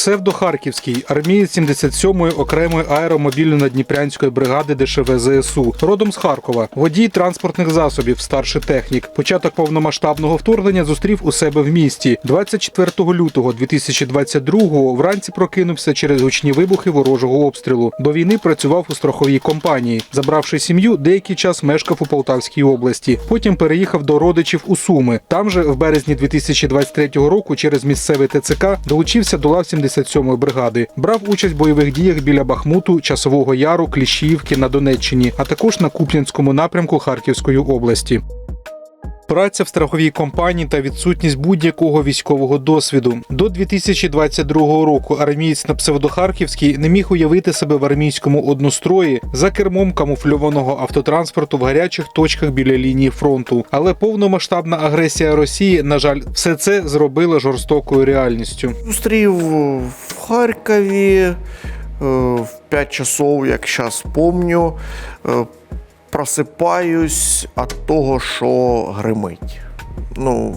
Псевдохарківський армієць 77-ї окремої аеромобільно-надніпрянської бригади ДШВ ЗСУ, родом з Харкова, водій транспортних засобів, старший технік. Початок повномасштабного вторгнення зустрів у себе в місті. 24 лютого 2022-го вранці прокинувся через гучні вибухи ворожого обстрілу. До війни працював у страховій компанії. Забравши сім'ю, деякий час мешкав у Полтавській області. Потім переїхав до родичів у Суми. Там же в березні 2023 року через місцевий ТЦК долучився до лав 77-ї бригади. Брав участь в бойових діях біля Бахмуту, Часового Яру, Кліщіївки на Донеччині, а також на Куп'янському напрямку Харківської області. Праця в страховій компанії та відсутність будь-якого військового досвіду. До 2022 року армієць на псевдохарківській не міг уявити себе в армійському однострої за кермом камуфльованого автотранспорту в гарячих точках біля лінії фронту. Але повномасштабна агресія Росії, на жаль, все це зробила жорстокою реальністю. Зустрів в Харкові е, в 5 часов, як зараз помню. Просипаюсь від того, що гримить. Ну,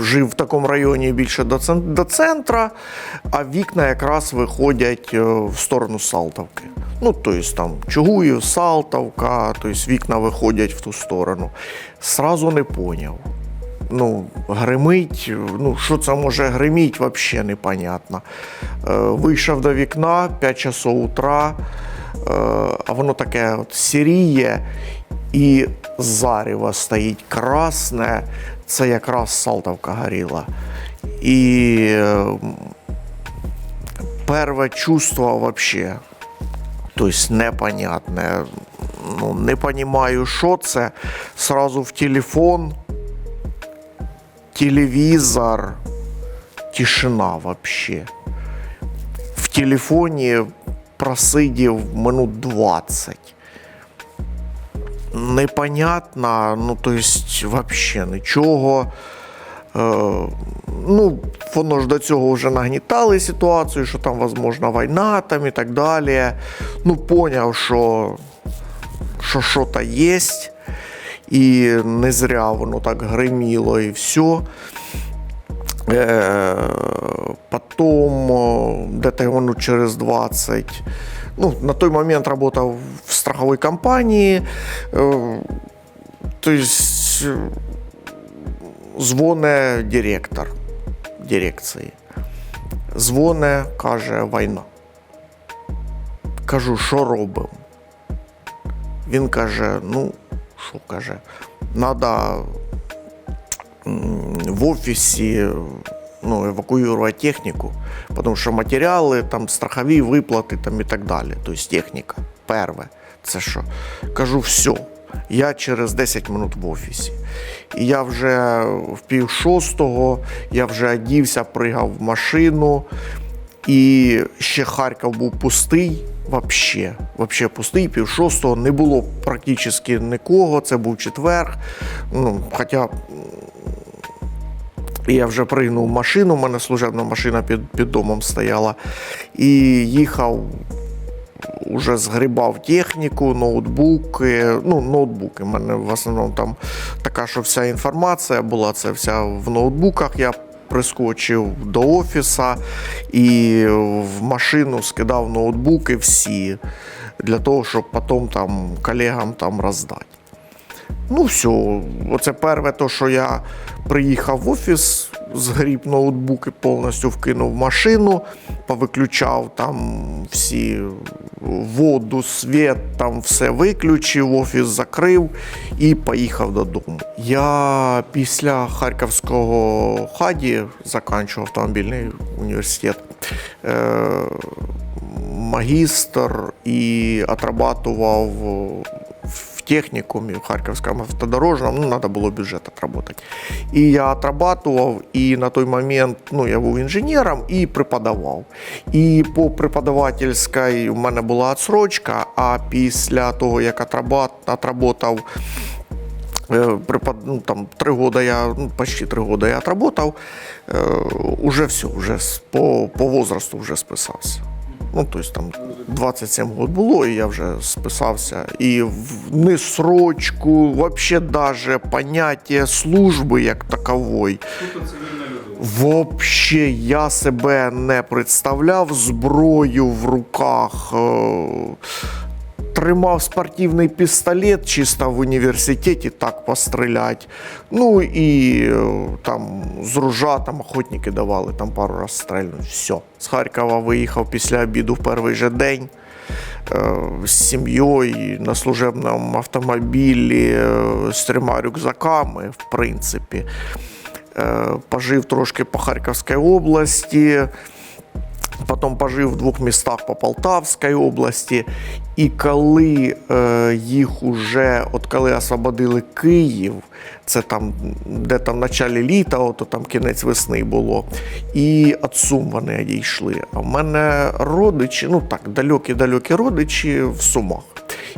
жив в такому районі більше до, центра, а вікна якраз виходять е, в сторону Салтовки. Ну, тобто там Чугуїв, Салтовка, тобто вікна виходять в ту сторону. Сразу не поняв. Ну, гримить, ну, що це може гриміть, взагалі непонятно. Е, вийшов до вікна 5 часов утра, а воно таке от сіріє і зарево стоїть красне. Це якраз Салтовка горіла. І е, перше чувство вообще, тобто непонятне. Ну, не розумію, що це. Сразу в телефон, телевізор, тишина вообще. В телефоні просидів минут 20. Непонятно, ну, то есть, вообще нічого. Е, ну, воно ж до цього вже нагнітали ситуацію, що там, можливо, війна там і так далі. Ну, поняв, що що що-то є, і не зря воно так гриміло і все. Е, потом, о, где-то воно через 20. Ну, на той момент работал в страховой компании. Е, то есть е, дзвоне директор дирекції. Дзвоне, каже, війна. Кажу, що робимо? Він каже: ну, що каже, треба в офісі ну, евакуювати техніку, тому що матеріали, там, страхові виплати там, і так далі. Тобто техніка. Перше. Це що? Кажу, все. Я через 10 минут в офісі. І я вже в пів шостого, я вже одівся, пригав в машину. І ще Харків був пустий, вообще, вообще пустий, пів шостого, не було практично нікого, це був четверг. Ну, хоча м, я вже пригнув машину, у мене служебна машина під, під домом стояла. І їхав, уже згрібав техніку, ноутбуки. Ну, ноутбуки. У мене в основному там така, що вся інформація була, це вся в ноутбуках. Я прискочив до офіса і в машину скидав ноутбуки всі для того, щоб потім там колегам там роздати. Ну, все, оце перше, то, що я приїхав в офіс, згріб ноутбуки, повністю вкинув машину, повиключав там всі воду, світ, там все виключив, офіс закрив і поїхав додому. Я після Харківського хаді закінчив автомобільний університет. Е- магістр і отрабатував в технікумі в Харківському автодорожному, ну, треба було бюджет отработати. І я отрабатував, і на той момент ну, я був інженером і преподавав. І по преподавательській у мене була відсрочка, а після того, як отрабат, отработав Е, ну, там, три года я, ну, почти три года я отработал, э, уже все, уже по, по возрасту уже списався. Ну, тобто там 27 років було, і я вже списався. І в не срочку, взагалі даже поняття служби як такової. Вообще я себе не представляв зброю в руках. Е, Тримав спортивний пістолет чисто в університеті так постріляти. Ну і е, там з ружа там охотники давали, там пару раз стрельнуть. Все. З Харкова виїхав після обіду в перший же день е, з сім'єю на служебному автомобілі е, з трьома рюкзаками, в принципі. Е, Пожив трошки по Харківській області. Потім пожив в двох містах по Полтавській області. І коли е, їх уже, от коли освободили Київ, це там, де там в началі літа, ото там кінець весни було, і от Сум вони дійшли. А в мене родичі, ну так, далекі-далекі родичі в Сумах.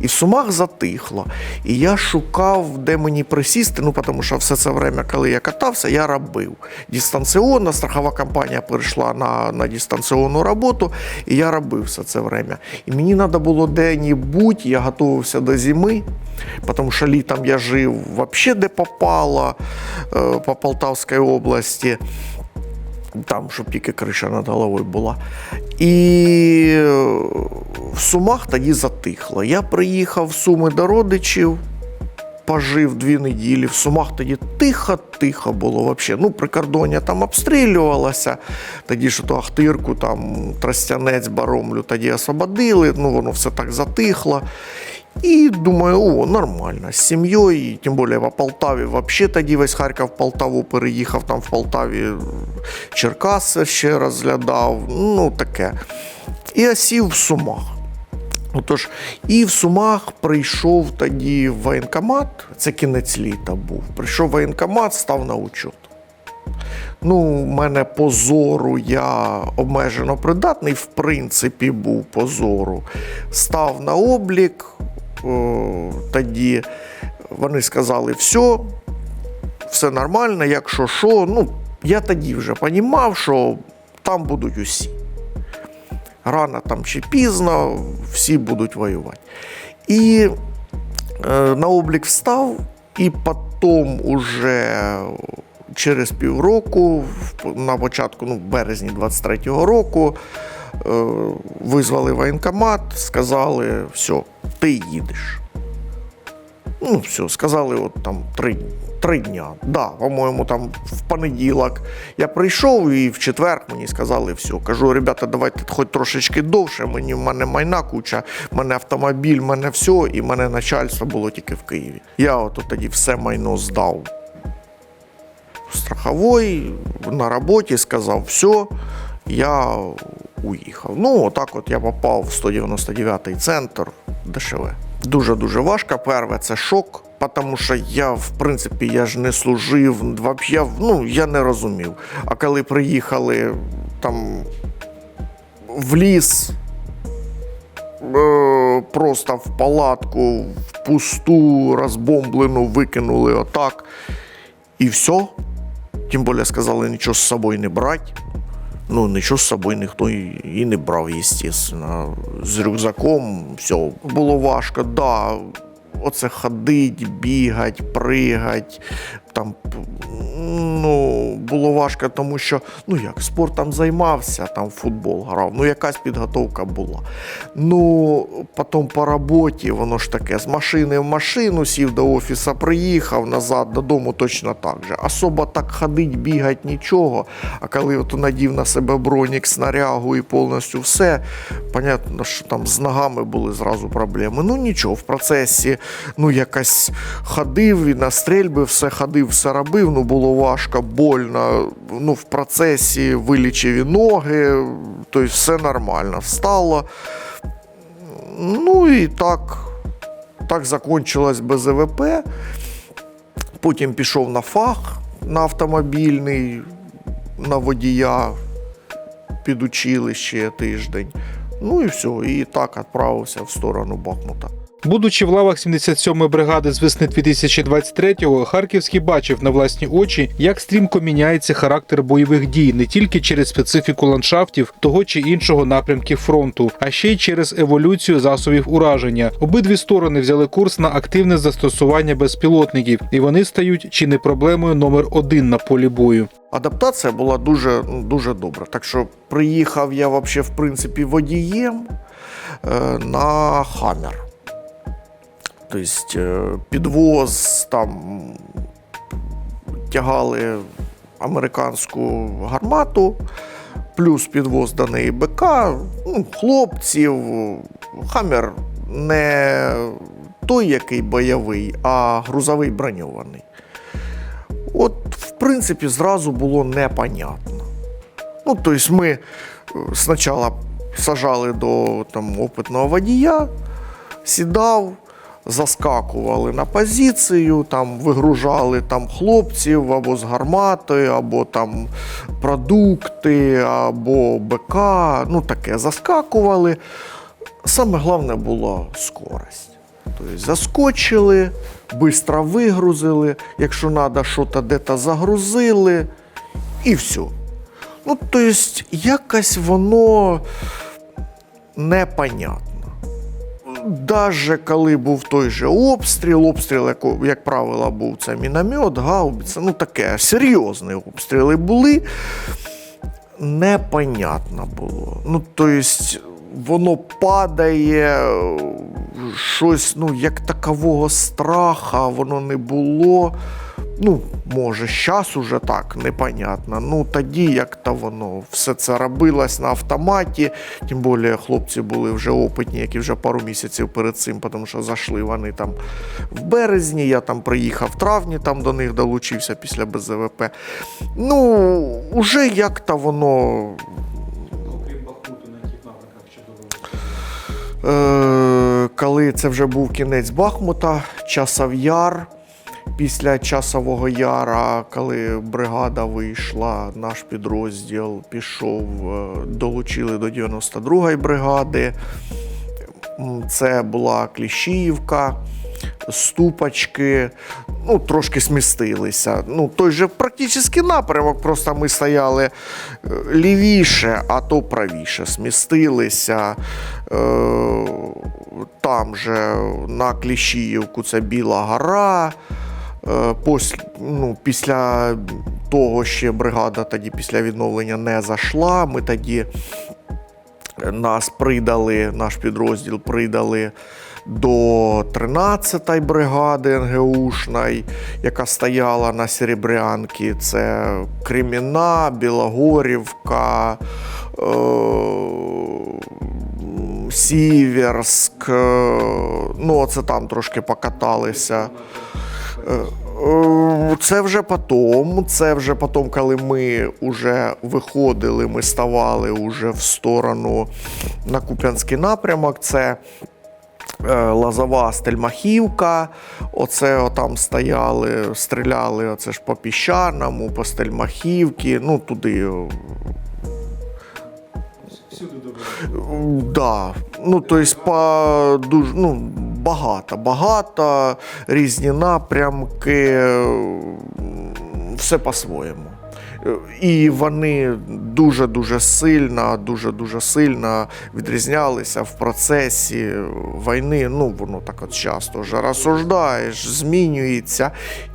І в Сумах затихло. І я шукав, де мені присісти. Ну, тому що все це время, коли я катався, я робив. Дистанційно, страхова компанія перейшла на, на дистанційну роботу, і я робив все це время. І мені треба було де-небудь, я готувався до зими, тому що літом я жив взагалі де попало, е, по Полтавській області там, щоб тільки криша над головою була. І е, в Сумах тоді затихло. Я приїхав в Суми до родичів, пожив дві неділі. В Сумах тоді тихо-тихо було взагалі. Ну, прикордоння там обстрілювалося, тоді ж ту Ахтирку, там Тростянець, Баромлю тоді освободили, ну воно все так затихло. І думаю, о, нормально, з сім'єю, тим більше по Полтаві, взагалі тоді весь Харків в Полтаву переїхав, там в Полтаві Черкаси ще розглядав, ну таке. І осів в Сумах. Отож, і в Сумах прийшов тоді воєнкомат, це кінець літа був. Прийшов воєнкомат, став на учет. Ну, мене по зору я обмежено придатний, в принципі, був по зору. Став на облік. Тоді вони сказали, все, все нормально, якщо що. Ну, я тоді вже розумів, що там будуть усі. Рано там чи пізно, всі будуть воювати. І е, на облік встав, і потім уже через півроку, на початку, ну, березні 23-го року, е, визвали воєнкомат, сказали, все, ти їдеш. Ну, все, сказали, от там три, три дня. Да, по-моєму, там в понеділок я прийшов і в четвер мені сказали все. Кажу, ребята, давайте хоч трошечки довше. Мені в мене майна куча, в мене автомобіль, в мене все, і в мене начальство було тільки в Києві. Я от тоді все майно здав страховой на роботі, сказав, все, я уїхав. Ну, отак от я попав в 199-й центр ДШВ. Дуже-дуже важко. Перше, це шок, тому що я, в принципі, я ж не служив, вообще, ну, я не розумів. А коли приїхали там в ліс, е, просто в палатку, в пусту, розбомблену, викинули отак. І все. Тим більше сказали, нічого з собою не брати. Ну, нічого з собою ніхто і, не брав, звісно. З рюкзаком все було важко, да. Оце ходить, бігать, пригать. Там, ну, було важко, тому що ну як, спортом займався, там футбол грав, ну якась підготовка була. Ну, потім по роботі, воно ж таке, з машини в машину, сів до офісу, приїхав назад додому точно так же. Особо так ходить, бігать, нічого. А коли от надів на себе бронік, снарягу і повністю все, понятно, що там з ногами були зразу проблеми. Ну нічого, в процесі ну якось ходив і на стрільби все ходив, все робив. Ну було важко, больно. Ну, в процесі вилічив і ноги, тобто все нормально. Встало. Ну і так, так закончилось без ВП. Потім пішов на фах на автомобільний, на водія під училище тиждень. Ну і все, і так відправився в сторону Бахмута. Будучи в лавах 77-ї бригади з весни 2023-го, Харківський бачив на власні очі, як стрімко міняється характер бойових дій не тільки через специфіку ландшафтів того чи іншого напрямків фронту, а ще й через еволюцію засобів ураження. Обидві сторони взяли курс на активне застосування безпілотників, і вони стають чи не проблемою номер один на полі бою. Адаптація була дуже, дуже добра. Так що приїхав я взагалі, в принципі, водієм е, на Хаммер. Тобто підвоз там тягали американську гармату, плюс підвоз до неї БК, ну, хлопців. Хаммер не той, який бойовий, а грузовий броньований. От, в принципі, зразу було непонятно. Ну, тобто ми е, спочатку сажали до там, опитного водія, сідав, заскакували на позицію, там, вигружали там, хлопців або з гарматою, або там продукти, або БК, ну таке, заскакували. Саме головне була скорость. Тобто заскочили, швидко вигрузили, якщо треба, щось де-то загрузили, і все. Ну, тобто, якось воно непонятно. Даже коли був той же обстріл, обстріл, як, як правило, був це міномет, гаубиця, ну таке, серйозні обстріли були, непонятно було. Ну, тобто, воно падає, щось, ну, як такового страха, воно не було. Ну, може, зараз уже так, непонятно. Ну, тоді як-то воно все це робилось на автоматі. Тим більше хлопці були вже опитні, які вже пару місяців перед цим, тому що зайшли вони там в березні, я там приїхав в травні, там до них долучився після БЗВП. Ну, уже як-то воно Е, коли це вже був кінець Бахмута, часов яр. Після часового яра, коли бригада вийшла, наш підрозділ пішов, е, долучили до 92-ї бригади. Це була Кліщіївка, Ступочки. Ну, трошки смістилися. Ну, той же практично напрямок, просто ми стояли е, лівіше, а то правіше. Смістилися. Е, Там же на Кліщіївку це Біла гора. Е, Пос, ну, після того ще бригада тоді після відновлення не зайшла. Ми тоді нас придали, наш підрозділ придали до 13-ї бригади НГУшної, яка стояла на Серебрянці. Це Креміна, Білогорівка, е- Сіверськ. е, Ну, це там трошки покаталися. Е, Це вже потом, це вже потом, коли ми вже виходили, ми ставали уже в сторону на Куп'янський напрямок. Це е, Лазова Стельмахівка. Оце там стояли, стріляли оце ж по піщаному, по Стельмахівці, ну туди. е, Да. Ну, тобто, по дуже, ну, багато, багато, різні напрямки, все по-своєму. І вони дуже-дуже сильно, дуже-дуже сильно відрізнялися в процесі війни. Ну, воно так от часто вже розсуждаєш, змінюється,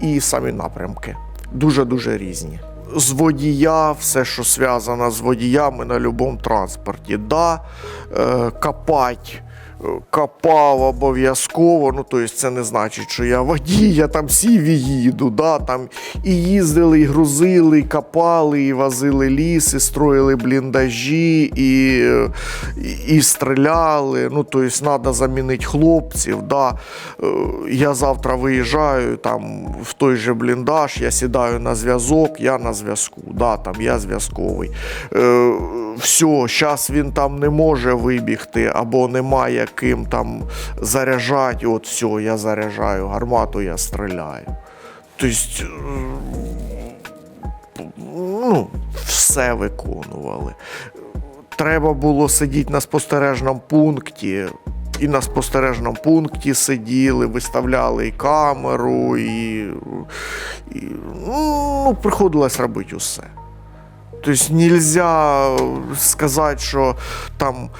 і самі напрямки дуже-дуже різні. З водія, все, що зв'язано з водіями на будь-якому транспорті. Да, е, копать. Копав обов'язково, ну тобто це не значить, що я водій, я там сів і їду. Да, там і їздили, і грузили, і копали, і возили ліс, і строїли бліндажі, і, і, і стріляли. Ну, тобто треба замінити хлопців. Да. Е, Я завтра виїжджаю там в той же бліндаж, я сідаю на зв'язок, я на зв'язку. Да, там я зв'язковий. Е, все, зараз він там не може вибігти або немає ким там заряджати. От все, я заряджаю гармату, я стріляю. Тобто, ну, все виконували. Треба було сидіти на спостережному пункті. і на спостережному пункті сиділи, виставляли і камеру, і, і ну, приходилось робити усе. Тобто нельзя сказати, що там.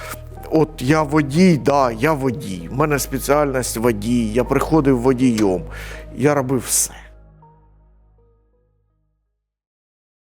От я водій, да, я водій. У мене спеціальність водій, я приходив водієм. Я робив все.